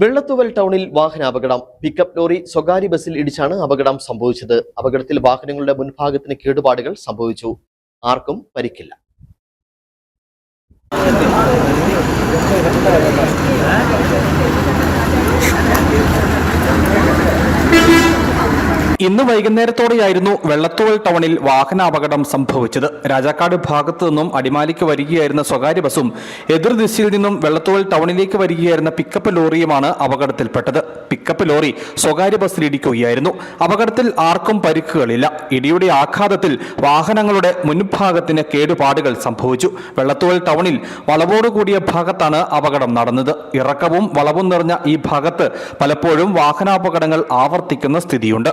വെള്ളത്തുവൽ ടൗണിൽ വാഹനാപകടം. Pickup lorry സ്വകാര്യ ബസ്സിൽ ഇടിച്ചാണ് അപകടം സംഭവിച്ചത്. അപകടത്തിൽ വാഹനങ്ങളുടെ മുൻഭാഗത്തിന് കേടുപാടുകൾ സംഭവിച്ചു. ആർക്കും പരിക്കില്ല. ഇന്ന് വൈകുന്നേരത്തോടെയായിരുന്നു വെള്ളത്തോൾ ടൗണിൽ വാഹനാപകടം സംഭവിച്ചത്. രാജാക്കാട് ഭാഗത്തു നിന്നും അടിമാലിക്ക് വരികയായിരുന്ന സ്വകാര്യ ബസും എതിർദിശയിൽ നിന്നും വെള്ളത്തോൾ ടൗണിലേക്ക് വരികയായിരുന്ന പിക്കപ്പ് ലോറിയുമാണ് അപകടത്തിൽപ്പെട്ടത്. പിക്കപ്പ് ലോറി സ്വകാര്യ ബസ്സിലിടിക്കുകയായിരുന്നു അപകടത്തിൽ ആർക്കും പരിക്കുകളില്ല. ഇടിയുടെ ആഘാതത്തിൽ വാഹനങ്ങളുടെ മുൻഭാഗത്തിന് കേടുപാടുകൾ സംഭവിച്ചു. വെള്ളത്തോൾ ടൗണിൽ വളവോടുകൂടിയ ഭാഗത്താണ് അപകടം നടന്നത്. ഇറക്കവും വളവും നിറഞ്ഞ ഈ ഭാഗത്ത് പലപ്പോഴും വാഹനാപകടങ്ങൾ ആവർത്തിക്കുന്ന സ്ഥിതിയുണ്ട്.